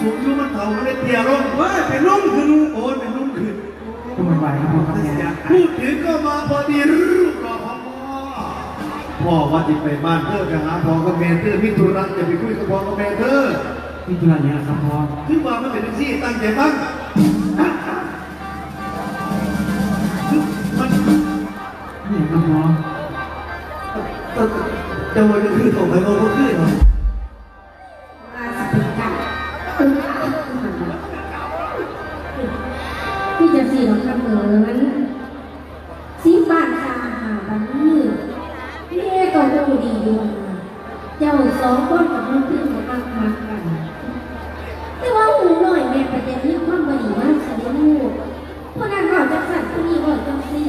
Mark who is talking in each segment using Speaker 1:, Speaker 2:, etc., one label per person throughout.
Speaker 1: สูงอยู่มันเถ่ามันเลยเตี้ยลง
Speaker 2: เฮ้ยเป็นลุ่มคือลูก
Speaker 1: โอ้ยเป็นนุ่มขึ้น
Speaker 3: ก็มันไหวครับพ่อครับแม่
Speaker 1: พูดถึงก็มาพอดีรูปหล่อของพ่อพ่อว่าจะไปบ้านเธอไปหาพ่อกับแม่เธอมิตรรักจะไปคุยกับพ่อกับแม่เธอ
Speaker 3: มีธุระอย่างไรครับพ่อ
Speaker 1: คือว่ามันเป็นที่ตั้งใจบ้างมัน
Speaker 3: นี่ยครับพ่อ
Speaker 1: จะวันนี้คือส่งไปโน้ตขึ้นเหรอ
Speaker 4: เจ้าสองคนกับน้องพี่เขาตั้งมากัน แต่ว่าหูหน่อยแม่ประเด็นนี้ความบดีมากสิลูกเพราะนั้นเราจะสั่นผู้นี้ก่อนจังสิ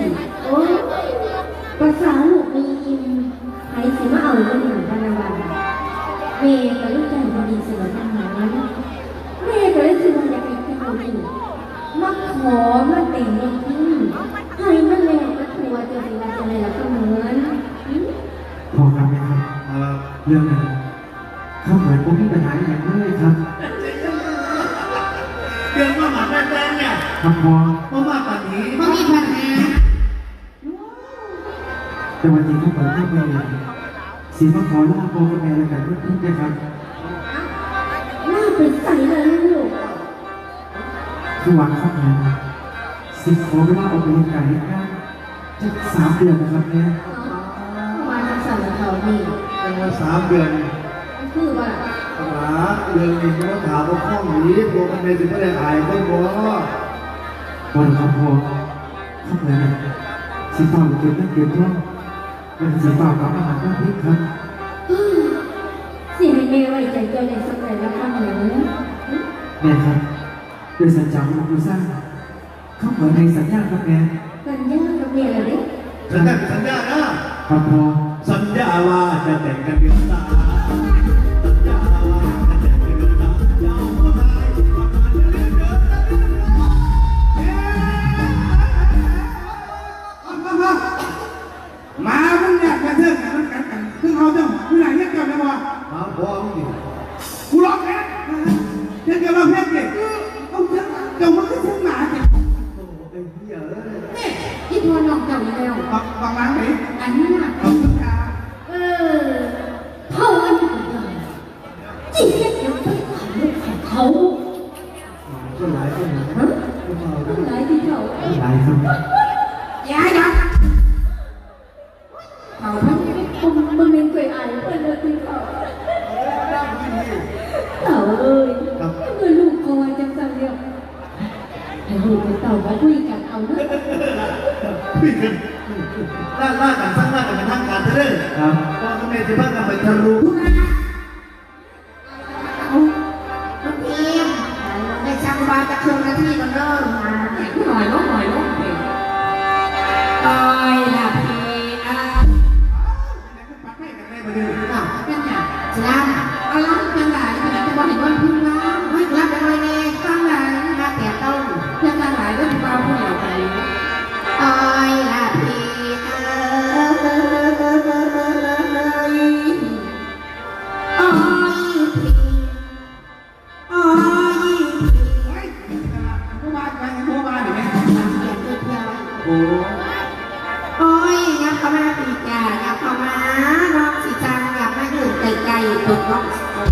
Speaker 4: โอ้ยภาษาลูกมีอิมใครสิมาเอาเรื่องหนึ่งพันวันเมย์กับลูกใจบดีเสือทหารนั้นเมย์ก็เลยคิดว่าอยากไปที่เขาอยู่มาขอมาแต่งงานที่ให้มัน เรื่อ
Speaker 3: งนั้นข้าเหมือนผมมีปัญหาอย่างเลยครับ
Speaker 1: เรื่องว่าหมาแม่แต้เนี่ย
Speaker 3: ครับพ่อ
Speaker 1: เพราะว่าปัจนี้
Speaker 4: มันมีปัญหา
Speaker 3: แต่วันนี้ข้าเหมือนข้าไปเองสีมาขอลาพ่อกับแม่แล้วกันนิดนึงนะครับ
Speaker 4: หน้าเป็นใสเลยลูก
Speaker 3: คือวันข้าเหมือนสิขอเวลาออกไปเรียนการเรียนการจะสามเดือนนะครับแม่
Speaker 4: มาจากสั่งเขานี่
Speaker 1: เป็นวันสามเดือน
Speaker 4: คือว่า
Speaker 1: หาเรื่องนี้ก็ถามว่าข้องนี้พวมันในสิบไม่ได้อายไม่บอก
Speaker 3: วันครับพ่อข้าเหมือนเนี่ยสีเปล่าเก็บเงินเก็บทองเป็นสีเปล่ากับอาหารหน้าพริกครับ
Speaker 4: สิให้แม่ไว้ใจเจ้าในสักไหนแล้วข้าเหมือน
Speaker 3: แม่ครับโดยสัญญาของครูสร้างข้าเหมือนในสัญญาครับแม่
Speaker 4: กันยากกับแม่เลย
Speaker 1: สัญญาสัญญานะครับ
Speaker 3: พ่อ
Speaker 1: สัญญาว่าจะแต่งกันเดือนตาสัญญาว่าจะแต่งกันเดือนตายาวเท่าไหร่ประมาณเดือนเดือน
Speaker 2: มามึงเนี่ยกระเทือนกันมันกันกันซึ่งเอาเจ้ามึงไหนเนี่ยกันนะวะ
Speaker 1: หาพ่อมึงอยู่
Speaker 2: กูร้องแค่เจ้าเจ้าเราเพชรเด็ก
Speaker 4: ฮะ
Speaker 1: ก็มา
Speaker 4: ต้องไหนที่เขา
Speaker 3: หลายครับ
Speaker 4: อย่าอย่าเขาทั้งนี้คุณมันเป็นเคยอ่านเพื่อนเลยที่เขาเต่าเอ้ยเมื่อลูกคอยจังสันเดียวให้ลูกกับเต่ามาคุยกันเอาเนอะ
Speaker 1: คุยกันล่าล่ากันสักล่ากันเป็นทางการเด้อ
Speaker 3: ครับ
Speaker 1: พ่อกับแม่จะพากันไปทะลุ โอ้
Speaker 4: โอ้ยยับเข้ามาปีกายับเข้ามาน้องสิจังยับมาอยู่ไกลๆตุ
Speaker 2: กน้อง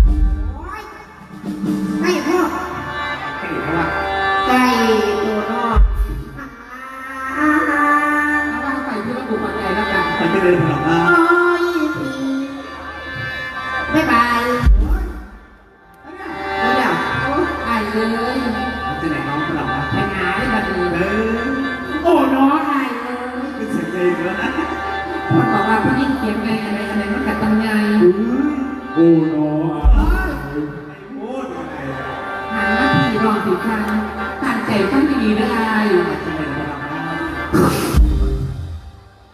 Speaker 2: ใจฟังดีๆนะอาย
Speaker 1: จะเป็นกระหล่ำนะ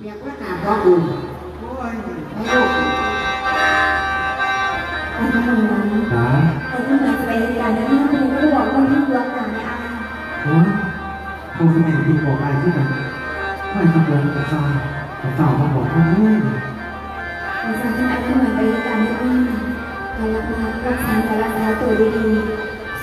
Speaker 4: เรียกว่าหนาพ่ออุ่น
Speaker 1: โอ้ย
Speaker 4: ไอ้ลูกไอ้ขนม
Speaker 3: จ๋า
Speaker 4: ไอ้ที่ไหนจะไปรายการนั้นที่คุณก็บอกว่าที่รักกันนะ
Speaker 3: โอ้ยพ่อกับแม่ที่บอกอะไรที่กันไม่ครับผมกับสาวกับสามาบอกว่าเฮ้ย
Speaker 4: ในสังคมก็เหมือนไปรายการนี้การรับงานรักษาการรักษาตัวดีๆ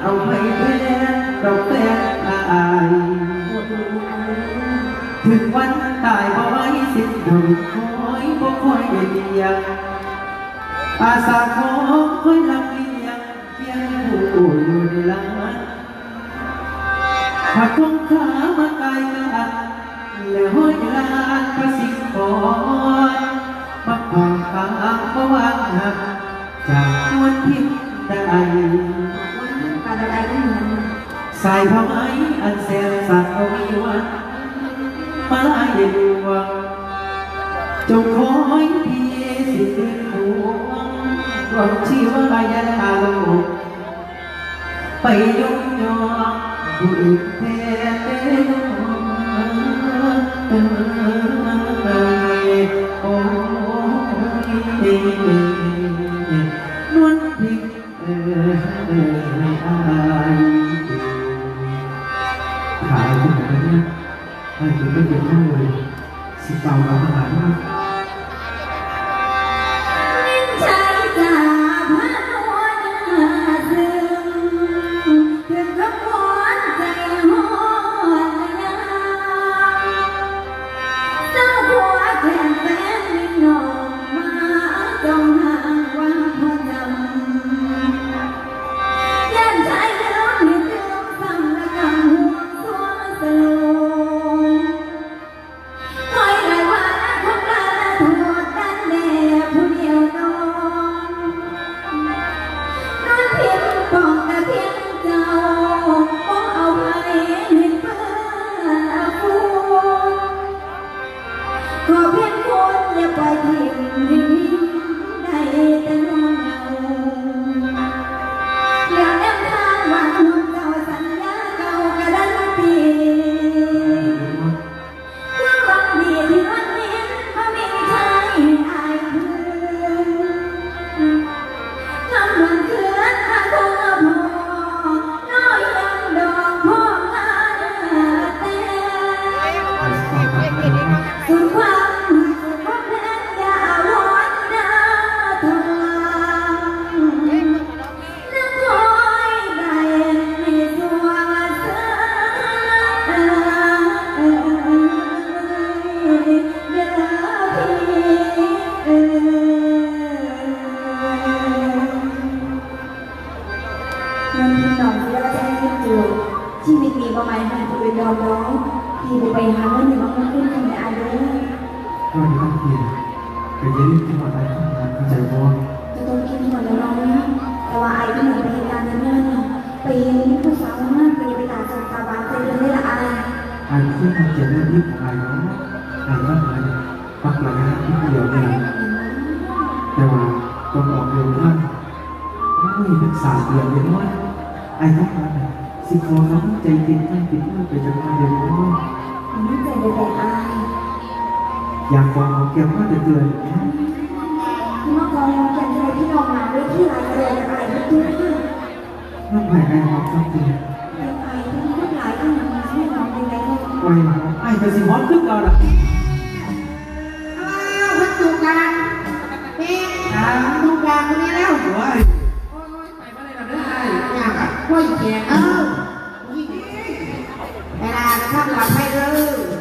Speaker 4: เดิ
Speaker 3: นมันพิมเธอโอ้กอเยี่ยมเสียหาให้
Speaker 4: เป
Speaker 3: รวมประสบรวมแต่นั้นเดียวบ่หวังเที่ยวทาเปแพ้อายถึงวันตายบ่ไว้สิ้นดอกคอยบ่คอยได้เดียงอาสาขอคอยรับเลียงเพียงผู้อยู่ในลานหากคงขามาไกลกันแล้วห้อยลานประสิทธิ์ก่อนมาขวางทางเพราะว่าหักจากวลพิมพ์ใด
Speaker 4: การอะไรก็เหมือน
Speaker 3: สายผ้าไหมอันแสนสัตว์วิวันมาลายดวงจงคอยพี่สิเป็นห่วงดวงชีวายันตาโลกไปยกยอผู้อื่นแทนโไปเย็
Speaker 4: นที่มาได้ทำ
Speaker 3: งานเข้าใจบ่
Speaker 4: จะต้องกินหมดแล้วน้องนะแต่ว่าไอ้ที่หนูไปเหตุการณ์นั้นเนี่ยไปีนี้ผู้สาวมากไปไปตาจังตาบานไปเรียนได้ละอาย
Speaker 3: ไอ้ขึ้นทำเจ็บเรื่องนี้ของไอ้เนาะไอ้ว่าไอ้ปักหลักงานที่เดียวเนี่ยแต่ว่าต้องออกเร็วท่านไม่ถึงสามเดือนเลยน้อยไอ้ต้องการสิขอเขาใจติดให้ติดมือไปจนมาเดียวน้อย
Speaker 4: ไม่ใจเลยแต่อาย
Speaker 3: อยากฟังเขาแก้ว่าจะเตือน
Speaker 4: ที่มากองแกนใจที่นอนมาด้วยที่ไรเลยอายไม่ด้วย
Speaker 3: นั่นหมายไอ้ความสักที
Speaker 4: ไอ้อายที่พูดหลายที่มันช่วยน้องยังไงก็
Speaker 3: ไว้ไอ้จะสิฮอตขึ้นเราละ
Speaker 2: วัตถุการเป็นทางทุกอย่างคนนี้แล้วโอ้ยอยากอะกล้วยแขกเออเวลาข้างหลังไปเลย